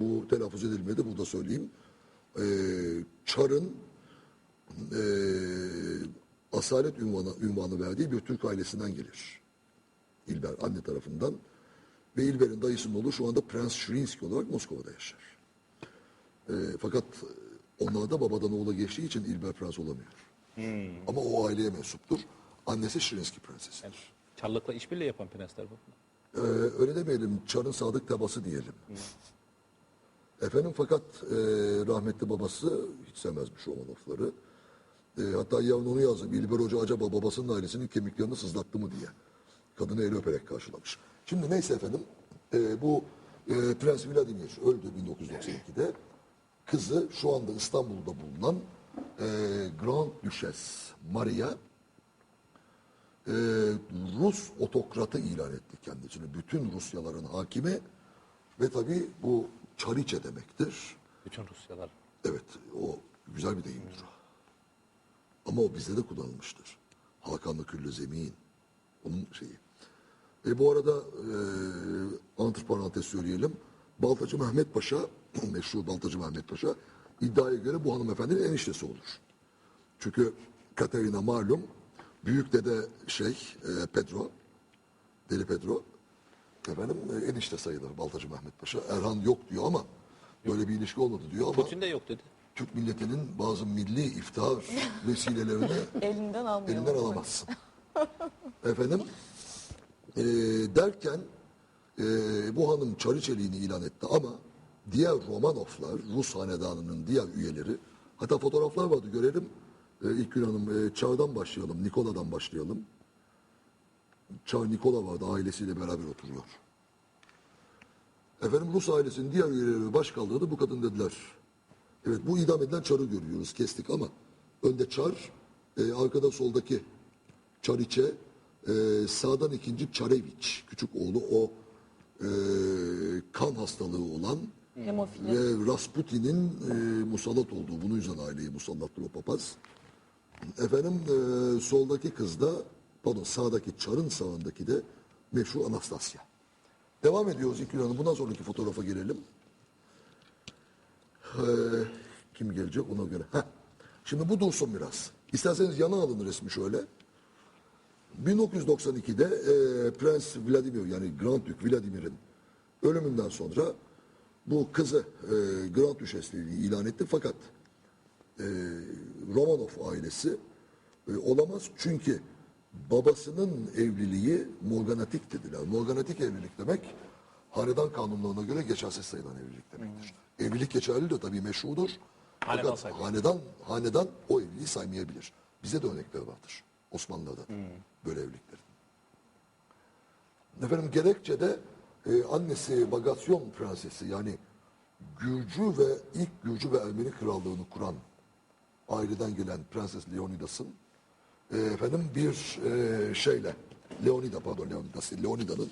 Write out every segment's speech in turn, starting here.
Bu telaffuz edilmedi, burada söyleyeyim. Ee, Çar'ın ee, asalet ünvanı, ünvanı verdiği bir Türk ailesinden gelir. İlber anne tarafından. Ve İlber'in dayısının oğlu şu anda Prens Şirinski olarak Moskova'da yaşar. Ee, fakat onlarda babadan oğula geçtiği için İlber Prens olamıyor. Ama o aileye mensuptur. Annesi Şirinski Prensesi. Yani Çarlıkla işbirliği yapan prensler bu. Ee, öyle demeyelim, Çar'ın sadık tabası diyelim. Efendim fakat e, rahmetli babası hiç sevmezmiş Romanovları. E, hatta yarın onu yazdım. İlber Hoca acaba babasının ailesinin kemiklerini sızlattı mı diye. Kadını el öperek karşılamış. Şimdi neyse efendim, e, bu e, Prens Vladimir öldü 1992'de. Kızı şu anda İstanbul'da bulunan e, Grand Duchess Maria e, Rus otokratı ilan etti kendisini. Bütün Rusyaların hakimi ve tabii bu Çariçe demektir. Bütün Rusyalar. Evet o güzel bir deyimdir. Ama o bizde de kullanılmıştır. Hakanlı Küllü Zemin. Onun şeyi. E bu arada e, antiparantez söyleyelim. Baltacı Mehmet Paşa, meşhur Baltacı Mehmet Paşa iddiaya göre bu hanımefendinin eniştesi olur. Çünkü Katerina malum büyük dede şey e, Pedro, Deli Pedro efendim e, enişte sayılır Baltacı Mehmet Paşa. Erhan yok diyor ama böyle bir ilişki olmadı diyor ama Putin de yok dedi. Türk milletinin bazı milli iftihar vesilelerini Elinden elinden alamazsın. Efendim e, derken e, bu hanım Çariçeliğini ilan etti ama diğer Romanovlar, Rus hanedanının diğer üyeleri, hatta fotoğraflar vardı görelim. E, İlk gün hanım e, Çar'dan başlayalım, Nikola'dan başlayalım. Çar Nikola vardı ailesiyle beraber oturuyor. Efendim Rus ailesinin diğer üyeleri baş kaldırdı bu kadın dediler. Evet bu idam edilen Çar'ı görüyoruz kestik ama önde Çar, e, arkada soldaki Çariçe, e, sağdan ikinci Çareviç, küçük oğlu o e, kan hastalığı olan Hemofili. ve Rasputin'in e, musallat olduğu, bunun yüzden aileyi musallattır o papaz. Efendim e, soldaki kız da, pardon sağdaki Çar'ın sağındaki de meşhur Anastasya. Devam ediyoruz İlknur Hanım. Bundan sonraki fotoğrafa gelelim. Ee, kim gelecek ona göre. Heh. Şimdi bu dursun biraz. İsterseniz yana alın resmi şöyle. 1992'de e, Prens Vladimir yani Grand Duke Vladimir'in ölümünden sonra bu kızı e, Grand Düşesliğini ilan etti fakat e, Romanov ailesi e, olamaz çünkü babasının evliliği morganatik dediler. Morganatik evlilik demek hanedan kanunlarına göre geçersiz sayılan evlilik demektir. Evlilik geçerli de tabii meşrudur. Hanedan Fakat hanedan, hanedan o evliliği saymayabilir. Bize de örnekler vardır. Osmanlı'da böyle evliliklerin. Efendim gerekçede e, annesi Bagasyon prensesi yani Gürcü ve ilk Gürcü ve Ermeni krallığını kuran aileden gelen Prenses Leonidas'ın e, efendim bir e, şeyle Leonida pardon Leonidas Leonida'nın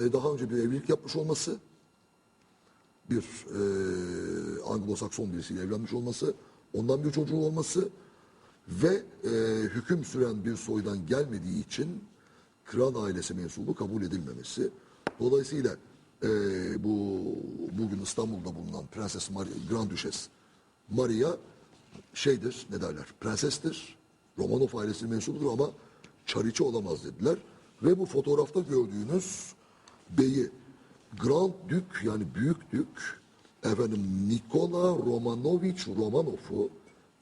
e, daha önce bir evlilik yapmış olması bir e, Anglo-Sakson birisiyle evlenmiş olması ondan bir çocuğu olması ve e, hüküm süren bir soydan gelmediği için kral ailesi mensubu kabul edilmemesi. Dolayısıyla e, bu bugün İstanbul'da bulunan Prenses Maria, Grand Duchess Maria şeydir ne derler prensestir. Romanov ailesinin mensubudur ama çariçe olamaz dediler. Ve bu fotoğrafta gördüğünüz beyi Grand Dük yani Büyük Dük efendim Nikola Romanovich Romanov'u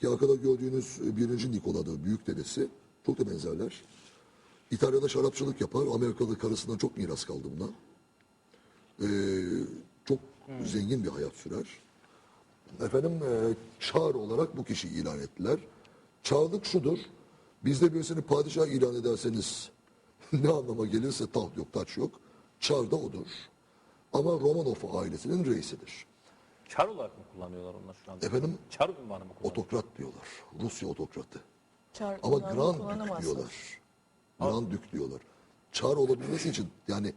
ki arkada gördüğünüz birinci Nikola'da büyük dedesi çok da benzerler. İtalya'da şarapçılık yapar. Amerikalı karısından çok miras kaldı buna. Ee, çok zengin bir hayat sürer. Efendim e, çağrı olarak bu kişiyi ilan ettiler. Çağlık şudur. Bizde birisini padişah ilan ederseniz ne anlama gelirse taht yok, taç yok. Çar da odur. Ama Romanov ailesinin reisidir. Çar olarak mı kullanıyorlar onlar şu anda? Efendim? Çar ünvanı mı kullanıyorlar? Otokrat diyorlar. Rusya otokratı. Çar Ama Grand Dük diyorlar. Grand Dük diyorlar. Çar olabilmesi için yani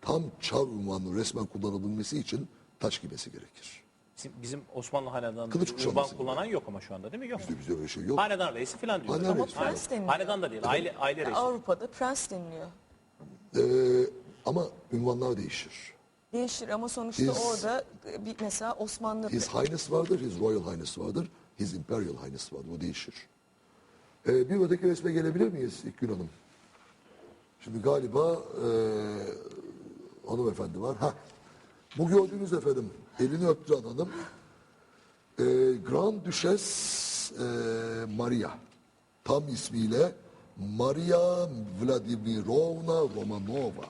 tam çar unvanı resmen kullanabilmesi için taş gibesi gerekir. Bizim, Osmanlı hanedanında Kılıç kuşanması kullanan yok ama şu anda değil mi? Yok. Bizde, bizde öyle şey yok. Hanedan reisi falan diyorlar. Hanedan Ama reisi. prens deniliyor. Hanedan da değil. Aile, aile reisi. Avrupa'da prens deniliyor. Ee, ama ünvanlar değişir. Değişir ama sonuçta His- orada e, bir mesela Osmanlı His Highness vardır, His Royal Highness vardır, His Imperial Highness vardır. O değişir. Ee, bir öteki resme gelebilir miyiz İlkgün Hanım? Şimdi galiba e, hanımefendi var. Ha, bu gördüğünüz efendim elini öptüren hanım e, Grand Duchess e, Maria. Tam ismiyle Maria Vladimirovna Romanova.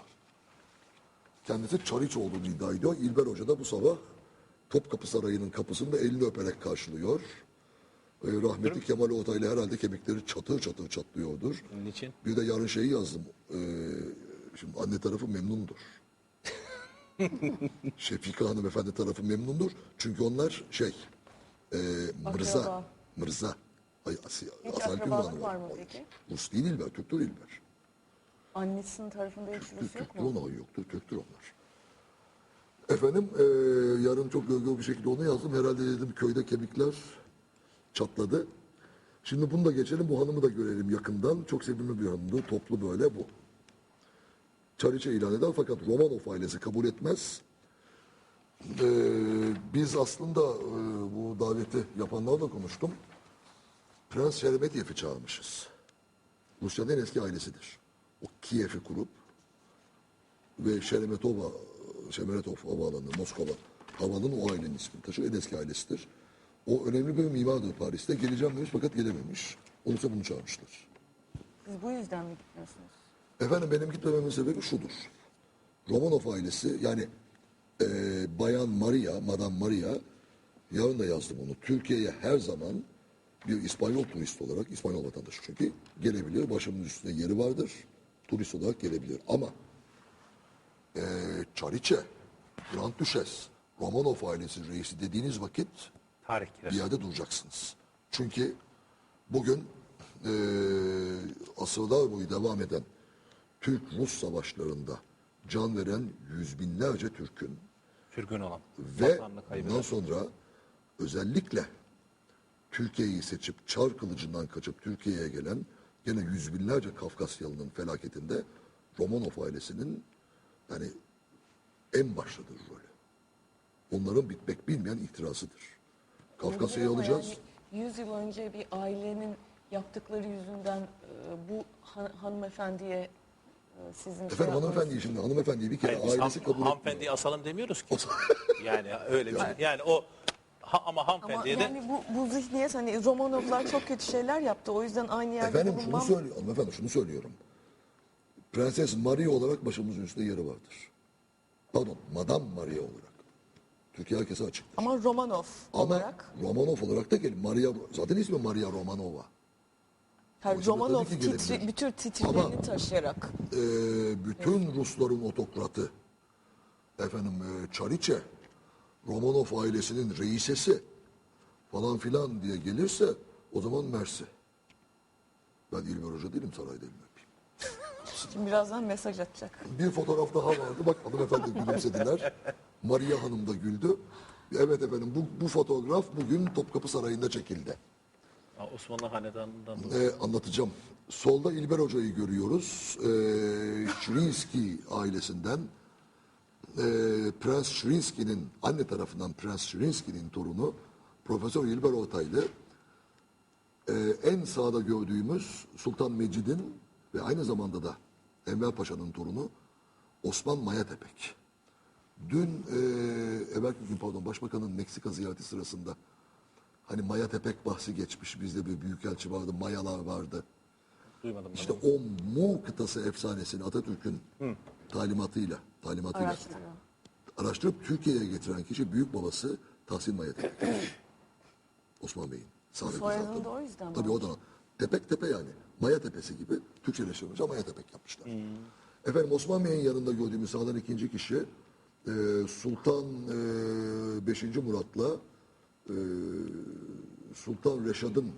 Kendisi Çariç olduğunu iddia ediyor. İlber Hoca da bu sabah Topkapı Sarayı'nın kapısında elini öperek karşılıyor. Ee, rahmetli Kemal Oğutay ile herhalde kemikleri çatır çatır çatlıyordur. Niçin? Bir de yarın şeyi yazdım. Ee, şimdi anne tarafı memnundur. Şefika hanımefendi tarafı memnundur. Çünkü onlar şey, e, Mırza. Akraba. Mırza. Ay, Asi, Hiç Asal Gülhan akrabalık Hanım var mı peki? Rus değil İlber, Türktür İlber. annesinin tarafında hiç Rus yok Köktür mu? onlar yoktur, köktür onlar. Efendim, eee, yarın çok gölgeli bir şekilde onu yazdım. Herhalde dedim köyde kemikler çatladı. Şimdi bunu da geçelim, bu hanımı da görelim yakından. Çok sevimli bir hanımdı, toplu böyle bu. Çariçe ilan eder fakat Romanov ailesi kabul etmez. Eee, biz aslında eee, bu daveti yapanlarla konuştum. Prens Şeremetiyev'i çağırmışız. Rusya'nın en eski ailesidir. O Kiev'i kurup ve Şeremetova, Şeremetov havaalanı, Moskova havanın o ailenin ismini taşır. En eski ailesidir. O önemli bir mimardır Paris'te. Geleceğim demiş fakat gelememiş. Olursa bunu çağırmışlar. Siz bu yüzden mi gitmiyorsunuz? Efendim benim gitmememin sebebi şudur. Romanov ailesi yani eee, Bayan Maria, Madame Maria yarın da yazdım onu. Türkiye'ye her zaman bir İspanyol turist olarak, İspanyol vatandaşı çünkü gelebilir. Başımın üstünde yeri vardır. Turist olarak gelebilir. Ama eee Çariçe, Grand Duchess, Romanov ailesi reisi dediğiniz vakit Tarih bir yerde duracaksınız. Çünkü bugün eee asırlar boyu devam eden Türk-Rus savaşlarında can veren yüz binlerce Türk'ün Sürgün olan. ve bundan sonra özellikle Türkiye'yi seçip Çar kılıcından kaçıp Türkiye'ye gelen gene yüz binlerce Kafkasyalı'nın felaketinde Romanov ailesinin yani en başladığı rolü. Onların bitmek bilmeyen ihtirasıdır. Kafkasya'yı alacağız. Yani 100 yıl önce bir ailenin yaptıkları yüzünden e, bu han- hanımefendiye sizin şey Efendim hanımefendiyi şimdi hanımefendiyi bir kere Hayır, biz ailesi han- kabul etmiyor. hanımefendiyi asalım demiyoruz ki. yani öyle bir şey. Yani o ha- ama Ama hanımefendiye de yani bu, bu zihniyet hani Romanovlar çok kötü şeyler yaptı. O yüzden aynı yerde Efendim şunu bulunmam. söylüyorum. Hanımefendi şunu söylüyorum. Prenses Maria olarak başımızın üstünde yeri vardır. Pardon, Madame Maria olarak. Türkiye herkese açık. Ama Romanov Ama olarak. Romanov olarak da gelin. Maria, zaten ismi Maria Romanova. Yüzden Romanov titri, bütün titrilerini Ama- taşıyarak. Ee, bütün Rusların otokratı, efendim e, Çariçe, Romanov ailesinin reisesi falan filan diye gelirse o zaman Mersi. Ben İlber Hoca değilim sarayda elini öpeyim. Şimdi birazdan mesaj atacak. Bir fotoğraf daha vardı. Bak hanımefendi gülümsediler. Maria Hanım da güldü. Evet efendim bu, bu fotoğraf bugün Topkapı Sarayı'nda çekildi. Ha, Osmanlı Hanedanı'ndan Ee, anlatacağım. Solda İlber Hoca'yı görüyoruz. Ee, Şirinski ailesinden. Ee, Prens Şirinski'nin, anne tarafından Prens Şirinski'nin torunu Profesör İlber Ortaylı. Ee, en sağda gördüğümüz Sultan Mecid'in ve aynı zamanda da Enver Paşa'nın torunu Osman Mayatepek. Dün e, evvelki gün pardon Başbakanın Meksika ziyareti sırasında hani Mayatepek bahsi geçmiş. Bizde bir büyükelçi vardı, Mayalar vardı. duymadım. İşte o Mu kıtası efsanesini Atatürk'ün talimatıyla, talimatıyla Araştırıyor. araştırıp Türkiye'ye getiren kişi büyük babası Tahsin Mayatepek. Osman Bey'in. Soyadını da o yüzden mi Tabii oradan. Tepek tepe yani. Maya tepesi gibi Türkçeleştirilmiş ama Maya tepek yapmışlar. Efendim Osman Bey'in yanında gördüğümüz sağdan ikinci kişi e, Sultan e, 5. Murat'la Sultan Reşad'ın